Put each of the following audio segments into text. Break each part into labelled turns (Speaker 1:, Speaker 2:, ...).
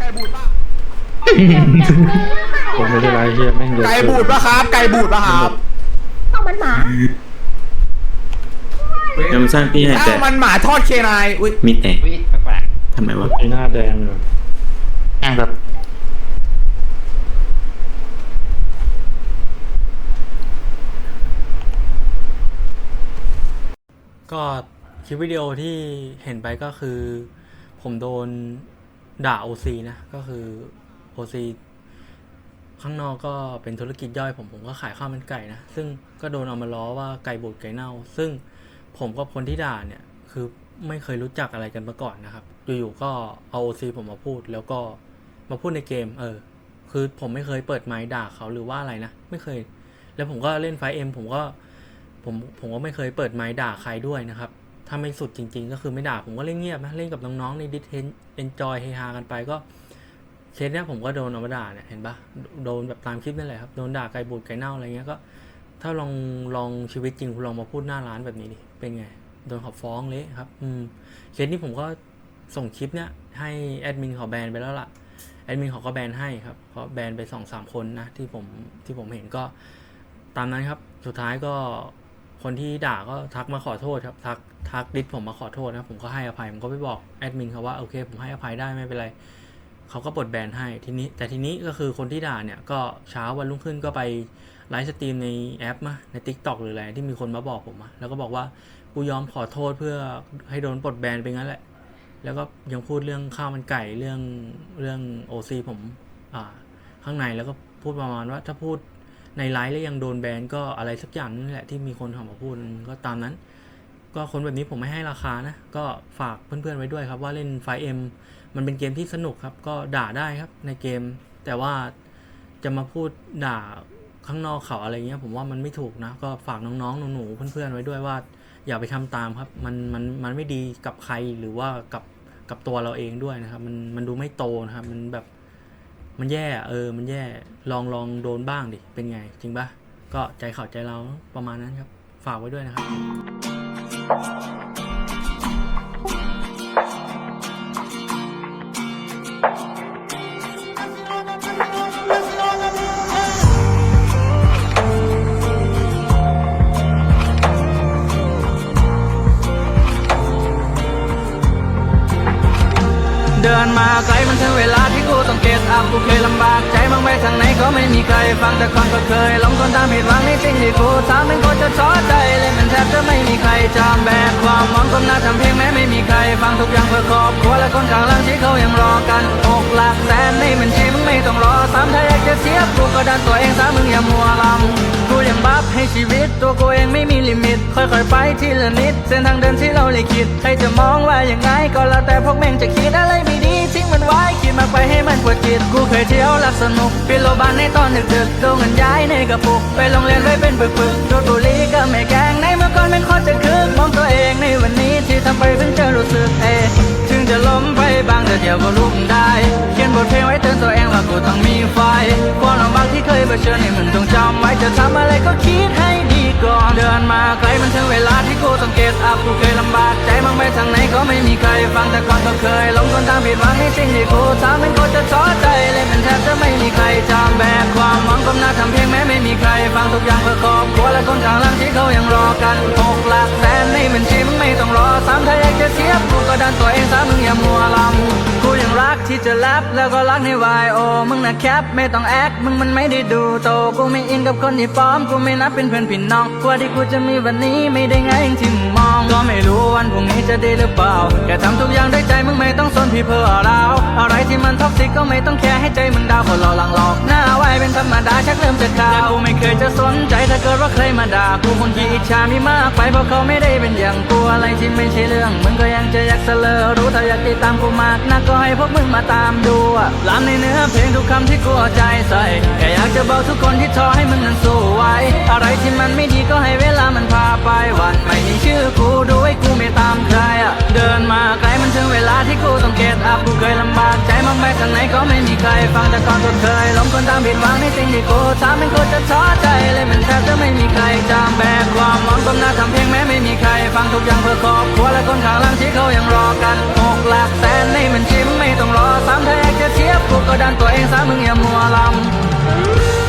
Speaker 1: ไก่บูดป่ะ
Speaker 2: ผมไม่ได้ไรเฮียแม่งเยอะ
Speaker 1: ไก่บูดป่ะครับ ไก่บูดป่ะครับ
Speaker 3: เอามันหมา
Speaker 4: จำสั้นพี่ให้
Speaker 1: อ้า
Speaker 4: แต่
Speaker 1: วมันหมาทอดเคนายอุ้ย
Speaker 4: มีแต่
Speaker 5: วิแปลก
Speaker 4: ทำไมวะ
Speaker 2: ไอ้หน้าแดงเลยแม่งแบบ
Speaker 6: ก็คลิปวิดีโอที่เห็นไปก็คือ ผมโดน ด่า OC นะก็คือ OC ข้างนอกก็เป็นธุรกิจย่อยผมผมก็ขายข้าวมันไก่นะ ซึ่งก็โดนเอามาล้อว่าไก่บูดไก่เน่า ซึ่งผมกับคนที่ด่าเนี่ย คือไม่เคยรู้จักอะไรกันมาก่อนนะครับ อยู่ๆก็เอา OC ผมมาพูด แล้วก็มาพูดในเกม เออ คือผมไม่เคยเปิดไมค์ด่าเขาหรือว่าอะไรนะ ไม่เคย แล้วผมก็เล่นไฟเอ็มผมก็ผมผมก็ไม่เคยเปิดไมค์ด่าใครด้วยนะครับ ถ้าไม่สุดจริง ๆ ก็คือไม่ด่าผมก็เล่นเงียบนะเล่นกับน้องๆในดิสเทนเอนจอยเฮฮากันไปก็เคสเนี้ยผมก็โดนเอามาด่าเนี่ยเห็นปะโดนแบบตามคลิปนั่นแหละครับโดนด่าไก่บูดไก่เน่าอะไรเงี้ยก็ ถ้าลองลองชีวิตจริงคุณลองมาพูดหน้าร้านแบบนี้ดิเป็นไงโดนเขาฟ้องเละครับ อืมเคสนี้ผมก็ส่งคลิปเนี้ยให้แอดมินเขาแบนไปแล้วล่ะแอดมินเขาก็แบนให้ครับเขาแบนไปสองสามคนนะที่ผมที่ผมเห็นก็ตามนั้นครับ สุดท้ายก็ คนที่ด่าก็ทักมาขอโทษครับทักทักดิสผมมาขอโทษนะผมก็ให้อภัยผมก็ไปบอกแอดมินเขาว่าโอเค ผมให้อภัยได้ไม่เป็นไรเขาก็ปลดแบนให้ทีนี้แต่ทีนี้ก็คือคนที่ด่าเนี่ยก็เช้าวันรุ่งขึ้นก็ไปไลฟ์สตรีมในแอปมาใน t ิ k t o k หรืออะไรที่มีคนมาบอกผมมาแล้วก็บอกว่ากูยอมขอโทษเพื่อให้โดนปลดแบนไปงั้นแหละ แล้วก็ยังพูดเรื่องข้าวมันไก่เรื่องเรื่องโอซีผมอ่าข้างในแล้วก็พูดประมาณว่าถ้าพูด ในไลฟ์แล้วยังโดนแบนก็อะไรสักอย่างนั่แหละที่มีคนทำมาพูดก็ตามนั้น ก็คนแบบนี้ผมไม่ให้ราคานะ ก็ฝากเพื่อนๆไว้ด้วยครับ ว่าเล่นไฟเอ็มมันเป็นเกมที่สนุกครับ ก็ด่าได้ครับในเกม แต่ว่าจะมาพูดด่าข้างนอกเขาอะไรเงี้ยผมว่ามันไม่ถูกนะ ก็ฝากน้องๆหนูๆเพื่อนๆไว้ด้วยว่า อย่าไปทำตามครับ มันมันมันไม่ดีกับใครหรือว่ากับกับตัวเราเองด้วยนะครับ มันมันดูไม่โตนะครับ มันแบบ มันแย่เออ มันแย่ลองลองโดนบ้างดิ เป็นไง จริงปะก็ใจเข่าใจเราประมาณนั้นครับ ฝากไว้ด้วยนะครับ
Speaker 7: เดินมาไกลมันถึงเวลา ที่กูเกตอัพกูเคยลำบากใจบางไปทางไหนก็ไม่มีใครฟังแต่คนก็เคยหลงทนตามผิดหวังในสิ่งที่กูทำมันก็จะท้อใจเลยมันแทบจะไม่มีใครจำแบกความหวังก้มหน้าทำเพียงแม้ไม่มีใครฟังทุกอย่างเพื่อครอบครัวและคนข้างหลังที่เขายังรอกันหกหลักแสนในบัญชีมึงไม่ต้องรอสามถ้าอยากจะเสียกูก็ดันตัวเองซะมึงอย่ามัวลำกูยังบัฟให้ชีวิตตัวกูเองไม่มีลิมิต ค่อยๆไปทีละนิดเส้นทางเดินที่เราเลยคิดใครจะมองว่าอย่างไงก็แล้วแต่พวกแม่งจะคิดอะไรไม่ดี ทิ้งมันไว้คิดมากไปให้มันปวดจิตกูเคยเที่ยวหลักสนุกปีนโลบานในตอนดึกๆโดนเงินย้ายในกระปุก ไปโรงเรียนไว้เป็นปึกๆดูดบุหรี่ก็ไม่แกงในเมื่อก่อนเป็นคนจะคึกมองตัวเองในวันนี้ที่ทำไปเพิ่งจะรู้สึกเอถึงจะล้มไปบ้างแต่เดี๋ยวก็ลุกได้ บทเพลงไว้เตือนตัวเองว่ากูต้องมีไฟความลำบากที่เคยเผชิญให้มันต้องจำไว้จะทำอะไรก็คิดให้ดีก่อนเดินมาไกลมันถึงเวลาที่กูต้องเกตอัพกูเคยลำบากใจมองไปทางไหนก็ไม่มีใครฟังแต่ก่อนก็เคยหลงทนตามผิดหวังในสิ่งที่กูทำมันก็จะท้อใจเลยมันแทบจะไม่มีใครจำแบกความหวังก้มหน้าทำเพียงแม้ไม่มีใครฟังทุกอย่างเพื่อครอบครัวและคนข้างหลังที่เขายังรอกันหกหลักแสนในบัญชีมึงไม่ต้องรอสามถ้าอยากจะเสีย กูก็ดันตัวเองซะมึงอย่ามัวลำกูยังรักที่จะแรปแล้วก็รักในวายโอ มึงนะแคปไม่ต้องแอคมึงมันไม่ได้ดูโต กูไม่อินกับคนที่ปลอม กูไม่นับเป็นเพื่อนพี่น้องกว่าที่กูจะมีวันนี้ไม่ได้ไงที่มึง ก็ไม่รู้วันพรุ่งนี้จะดีหรือเปล่าแค่ทำทุกอย่างด้วยใจมึงไม่ต้องสนพี่เพื่อเราอะไรที่มันท็อกซิกก็ไม่ต้องแคร์ให้ใจมึงดาวคนเราหลังหลอกหน้าไว้เป็นธรรมดาชักเริ่มจะขาวแต่กูไม่เคยจะสนใจถ้าเกิดว่าใครมาด่ากูคนที่อิจฉามีมากไปเพราะเขาไม่ได้เป็นอย่างกูอะไรที่ไม่ใช่เรื่องมึงก็ยังจะอยากเสลอรู้ถ้าอยากติดตามกูมากนักก็ให้พวกมึงมาตามดูล้ำในเนื้อเพลงทุกคำที่กูเอาใจใส่แค่อยากจะบอกทุกคนที่ท้อให้มึงนั้นสู้ไว้ อะไรที่มันไม่ดีก็ให้เวลามันพาไปวันไม่มีชื่อกูด้วยกูไม่ตามใครอะ เดินมาไกลมันถึงเวลาที่กูต้องเก็ตอัพกูเคยลำบากใจมากไปทางไหนก็ไม่มีใคร ฟังแต่ก่อนก็เคยล้มคนตามผิดหวังในสิ่งที่กูทำมันกูจะท้อใจเลยมันแทบจะไม่มีใครจำแบกความมองก้มหน้าทำเพลงแม้ไม่มีใคร ฟังทุกอย่างเพื่อครอบครัวและคนข้างล่างที่เขายังรอกันหกหลักแสนนี่มันชิมไม่ต้องรอซ้ำถ้าอยากจะเทียบกูก็ดันตัวเองสา
Speaker 8: มมึง
Speaker 7: อย่ามัวลำ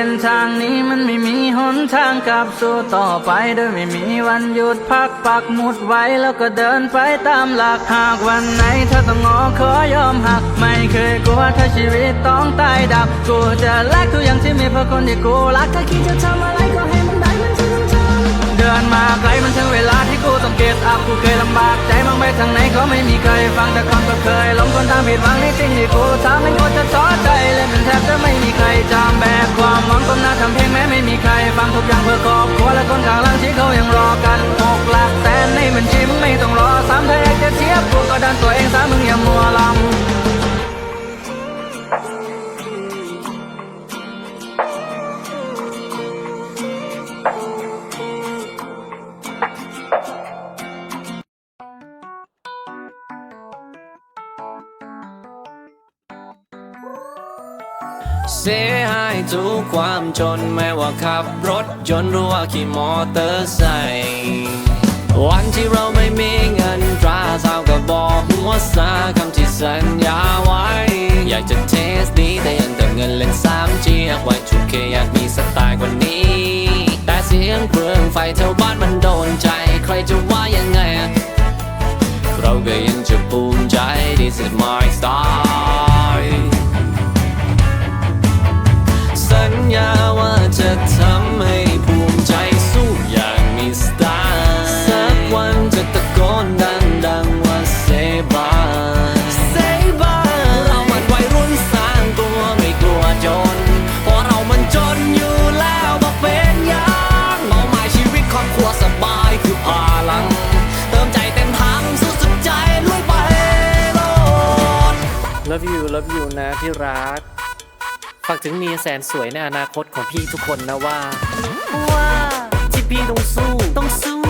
Speaker 7: ส้นทางนี้มันไม่มีหนทาง
Speaker 8: กลับสู่ต่อไป โดยไม่มีวันหยุดพักปักหมุดไว้แล้วก็เดินไปตามหลักหากวันไหนเธอต้องงอขอยอมหัก ไม่เคยกลัวถ้าชีวิตต้องตายดับกูจะแลกทุกอย่างที่มีเพื่อคนที่กูรักถ้าคิดจะทำอะไรานมาไกลมันถึงเวลาที่กูต้องเกตอัพกูเคยลำบากใจมองไปทางไหนก็ไม่มีใครฟังแต่คนก็เคยหลงคนทางผิดหวังในสิ่งที่กูทำมันก็จะท้อใจเลยมันแทบจะไม่มีใครจำแบกความหวังก้มหน้าทำเพลงแม้ไม่มีใคร ฟังทุกอย่างเพื่อครอบครัวและคนข้างหลังที่เขายังรอ ทุก
Speaker 9: ความจนไม่ว่าขับรถยนต์หรือว่าขี่มอเตอร์ไซค์วันที่เราไม่มีเงินตราสาวก็บอกหัวซาคำที่สัญญาไว้ อยากจะเทสดีแต่ยังเติมเงินเล่น 3G อยากไว้ทุกเคอยากมีสไตล์กว่านี้ แต่เสียงเครื่องไฟแถวบ้านมันโดนใจ ใครจะว่ายังไง เราก็ยังจะภูมิใจ This is my style ญาว่าจะทำให้ภูมิใจสู้อย่างมีสไตล์สักวันจะตะโกนดังๆว่าเซบาเซบาเรามันวัยรุ่นสร้างตัวไม่กลัวจนเพราะเรามันจนอยู่แล้วบอกเป็นอยังเป้าหมายชีวิตครอบครัวสบายคือพลัง เติมใจเต็มถังสู้สุดใจลุยไปโลด
Speaker 4: love you love you นะที่รัก ฝากถึงเมียแสนสวยในอนาคตของพี่ทุกคนนะว่า ว่าที่พี่ต้องสู้ต้องสู้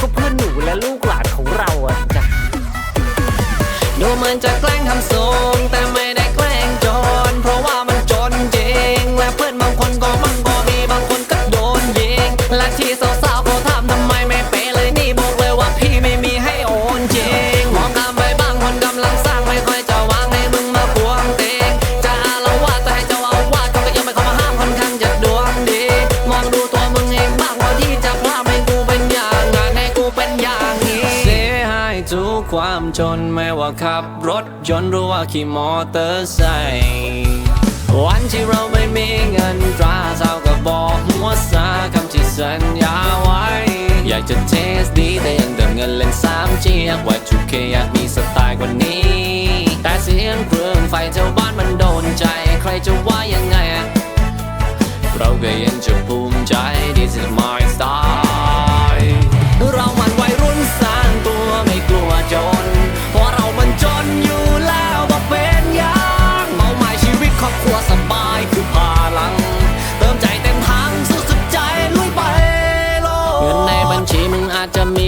Speaker 4: ก็เพื่อหนูและลูกหลานของเราอะจ้ะ
Speaker 9: ดูเหมือนจะแกล้งทำสูงแต่ไม่ ความจนไม่ว่าขับรถยนต์หรือว่าขี่มอเตอร์ไซค์วันที่เราไม่มีเงินตราสาวก็บอกหัวซาคำที่สัญญาไว้ อยากจะเทสดีแต่ยังเติมเงินเล่น 3G อยกไว้ทุกเคอยากมีสไตล์กว่านี้ แต่เสียงเครื่องไฟแถวบ้านมันโดนใจ ใครจะว่ายังไง เราก็ยังจะภูมิใจ This is my style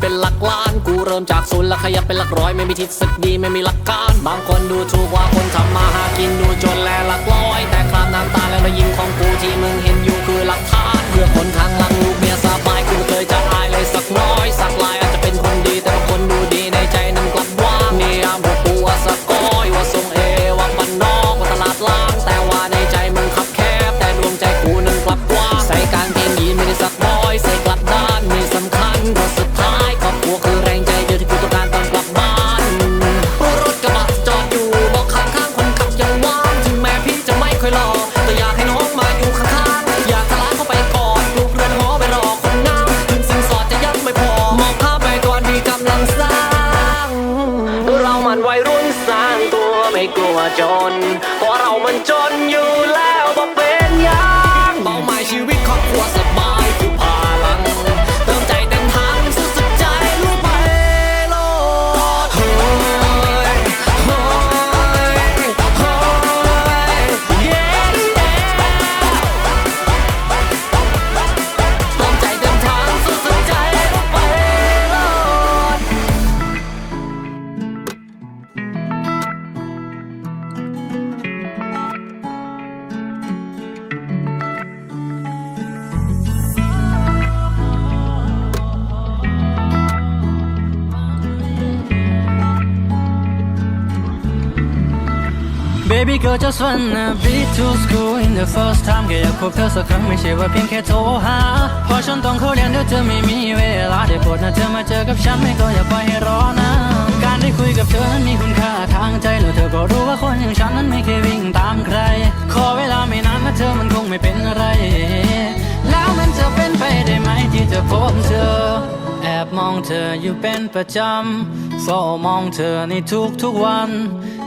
Speaker 9: เป็นหลักล้าน กูเริ่มจากศูนย์แล้วขยับเป็นหลักร้อย ไม่มีทฤษฎีไม่มีหลักการ บางคนดูถูกว่าคนทำมาหากินดูจนแลหลักร้อย แต่ครามน้ำตาและรอยยิ้มของกูที่มึงเห็นอยู่คือหลักฐานเพื่อคนทางหลัก
Speaker 8: Baby girl just wanna be to school in the first time แค่อยากพบเธอสักครั้งไม่ใช่ว่าเพียงแค่โทรหาเพราะฉันต้องเข้าเรียนดี๋ยเธอไม่มีเวลาได้โปรดนะเธอมาเจอกับฉันไม่ก็อย่าปล่อยให้รอนะการได้คุยกับเธอนั้นมีคุณค่าทางใจแล้วเธอก็รู้ว่าคนอย่างฉันนั้นไม่เคยวิ่งตามใคร ขอเวลาไม่นานนะเธอมันคงไม่เป็นอะไร แล้วมันจะเป็นไปได้ไหมที่จะพบเธอ แอบมองเธออยู่เป็นประจำเฝ้ามองเธอในทุกๆวัน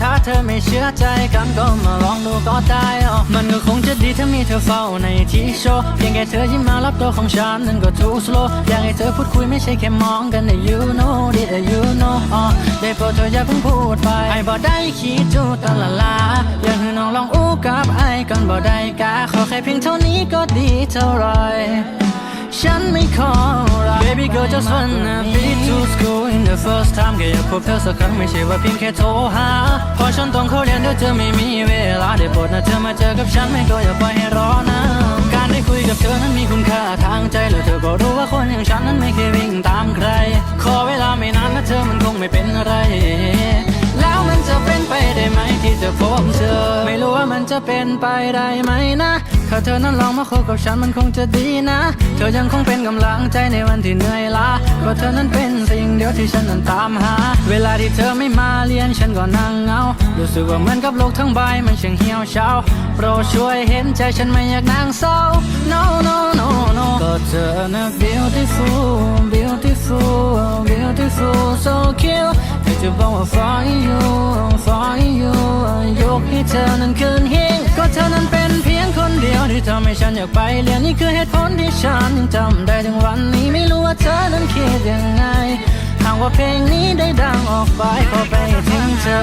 Speaker 8: ถ้าเธอไม่เชื่อใจกันก็มาลองดูก็ได้อ๋อมันก็คงจะดีถ้ามีเธอเฝ้าในที่โชว์เพียงแค่เธอยิ้มมารับตัวของฉันนั้นก็ too slow อยากให้เธอพูดคุยไม่ใช่แค่มองกันแต่ you know that you know อ๋อได้โปรดเธออย่าเพิ่งพูดไปไอ้บ่ได้คิดจูตละลาอยากให้น้องลองอู้กับไอ้ก่อนบ่ได้กาขอแค่เพียงเท่านี้ก็ดีเท่าไร ฉันไม่ขอรัก Baby girl just wanna be to school in the first time แค่อยากพบเธอสักครั้งไม่ใช่ว่าเพียงแค่โทรหาเพราะฉันต้องเข้าเรียนเดี๋ยวเธอไม่มีเวลาได้โปรดนะเธอมาเจอกับฉันไม่ก็อย่าปล่อยให้รอนะการได้คุยกับเธอนั้นมีคุณค่าทางใจแล้วเธอก็รู้ว่าคนอย่างฉันนั้นไม่เคยวิ่งตามใคร ขอเวลาไม่นานนะเธอมันคงไม่เป็นอะไรแล้วมันจะ เป็นไปได้ไหมที่จะพบเธอ ไม่รู้ว่ามันจะเป็นไปได้ไหมนะ ถ้าเธอนั้นลองมาคบกับฉันมันคงจะดีนะ เธอยังคงเป็นกำลังใจในวันที่เหนื่อยล้าก็เธอนั้นเป็นสิ่งเดียวที่ฉันนั้นตามหา เวลาที่เธอไม่มาเรียนฉันก็นั่งเงา รู้สึกว่าเหมือนกับโลกทั้งใบมันช่างเหี่ยวเฉา โปรดช่วยเห็นใจฉันไม่อยากนั่งเศร้า no no no no ก็เธอนะ beautiful beautiful beautiful so cute อยากจะบอกว่า for you for you ยกให้เธอนั้นคืนหิ้งก็เธอนั้นเป็นเพียงคนเดียวที่ทำให้ฉันอยากไปเรียนนี่คือเหตุผลที่ฉันยังจำได้ถึงวันนี้ไม่รู้ว่าเธอนั้นคิดยังไงหากว่าเพลงนี้ได้ดังออกไปขอไปถึงเธอ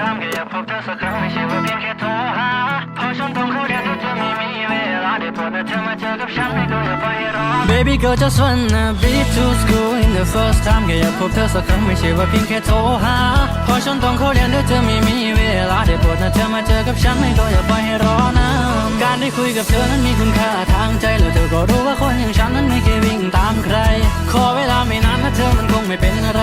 Speaker 8: ทำแค่อยากพบเธอสักครั้งไม่ใช่ว่าเพียงแค่โทรหาเพราะฉันต้องเข้าเรียนที่เธอไม่มีเวลาได้โปรดนะ เธอมาเจอกับฉันไม่ก็อย่าไปรอ Baby girl just wanna be to school in the first time แค่อยากพบเธอสักครั้งไม่ใช่ว่าเพียงแค่โทรหาเพราะฉันต้องเข้าเรียนด้วยเธอไม่มีเวลาได้โปรดนะเธอมาเจอกับฉันไม่ก็อย่าปล่อยให้รอนะการได้คุยกับเธอนั้นมีคุณค่าทางใจแล้วเธอก็รู้ว่าคนอย่างฉันนั้นไม่เคยวิ่งตามใคร ขอเวลาไม่นานนะเธอมันคงไม่เป็นอะไร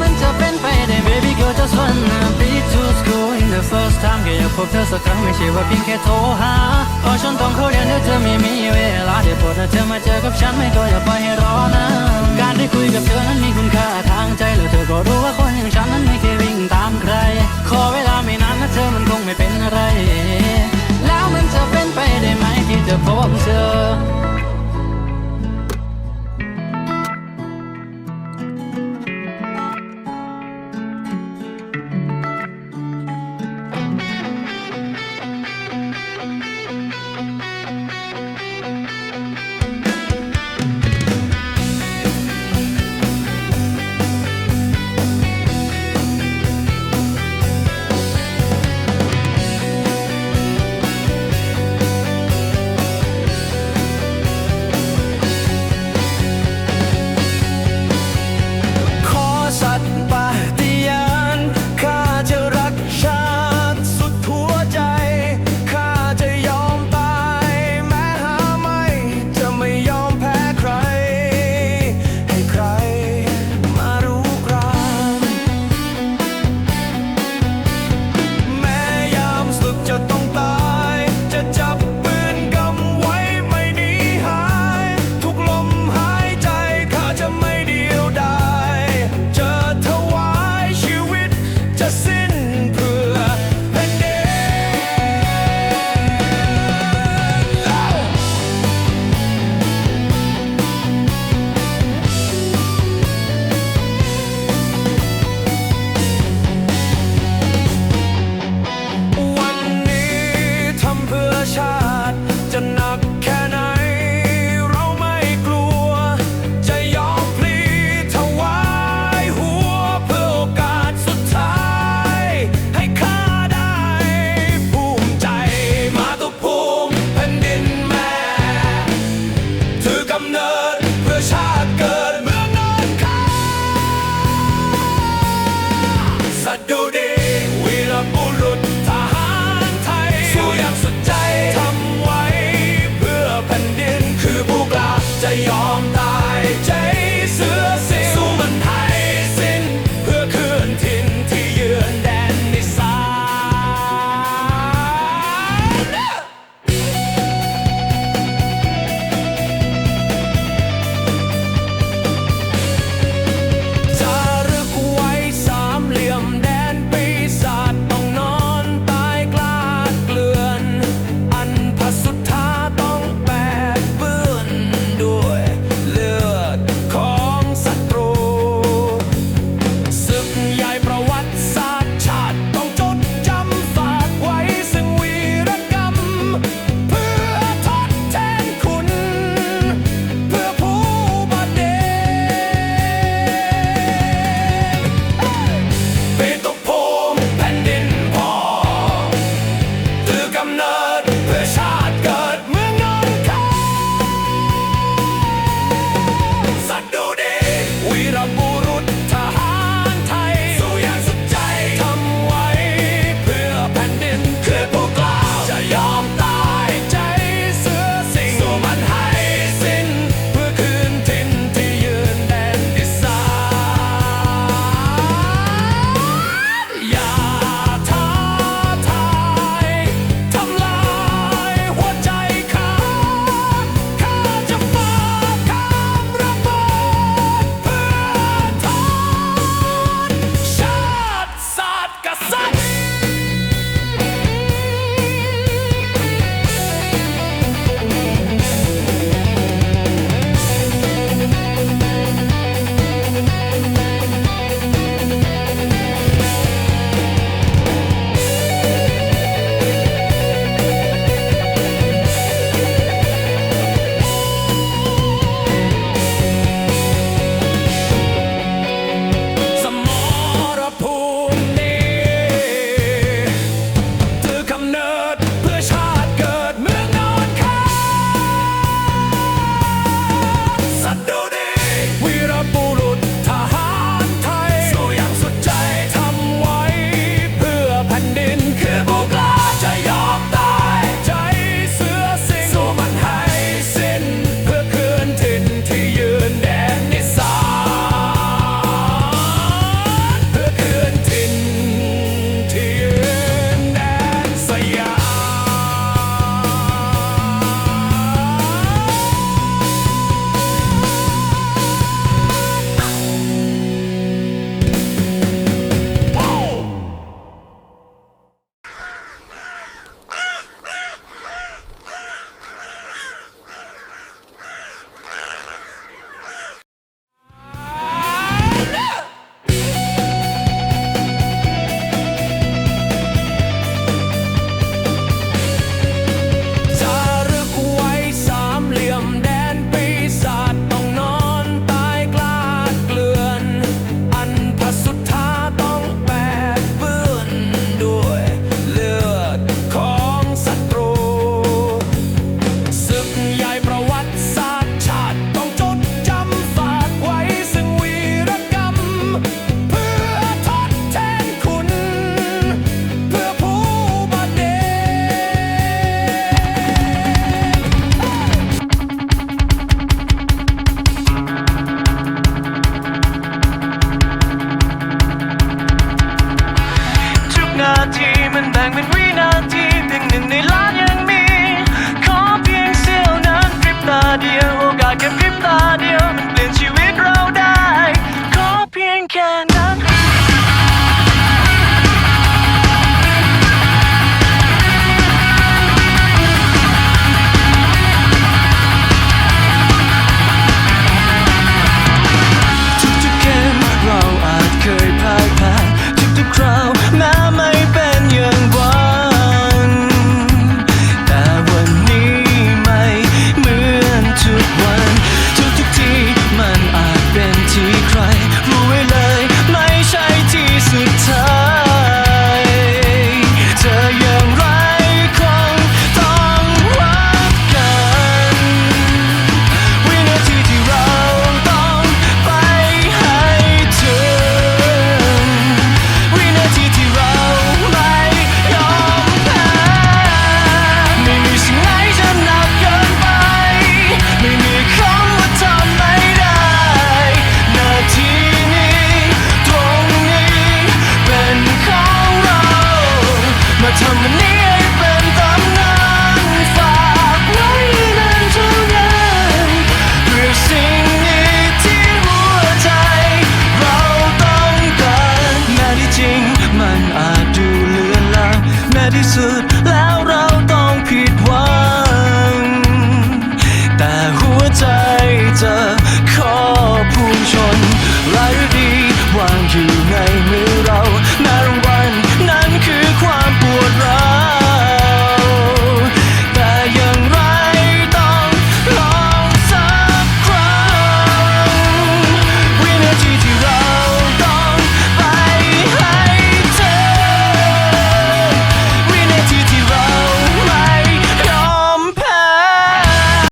Speaker 8: มันจะเป็นไปได้ Baby girl just wanna be to school in the first time แค่อยากพบเธอสักครั้งไม่ใช่ว่าเพียงแค่โทรหาเพราะฉันต้องเข้าเรียนด้วยเธอไม่มีเวลาได้โปรดนะเธอมาเจอกับฉันไม่ก็อย่าปล่อยให้รอนะการได้คุยกับเธอนั้นมีคุณค่าทางใจแล้วเธอก็รู้ว่าคนอย่างฉันนั้นไม่เคยวิ่งตามใคร ขอเวลาไม่นานนะเธอมันคงไม่เป็นอะไร แล้วมันจะเป็นไปได้ไหมที่จะพบเธอ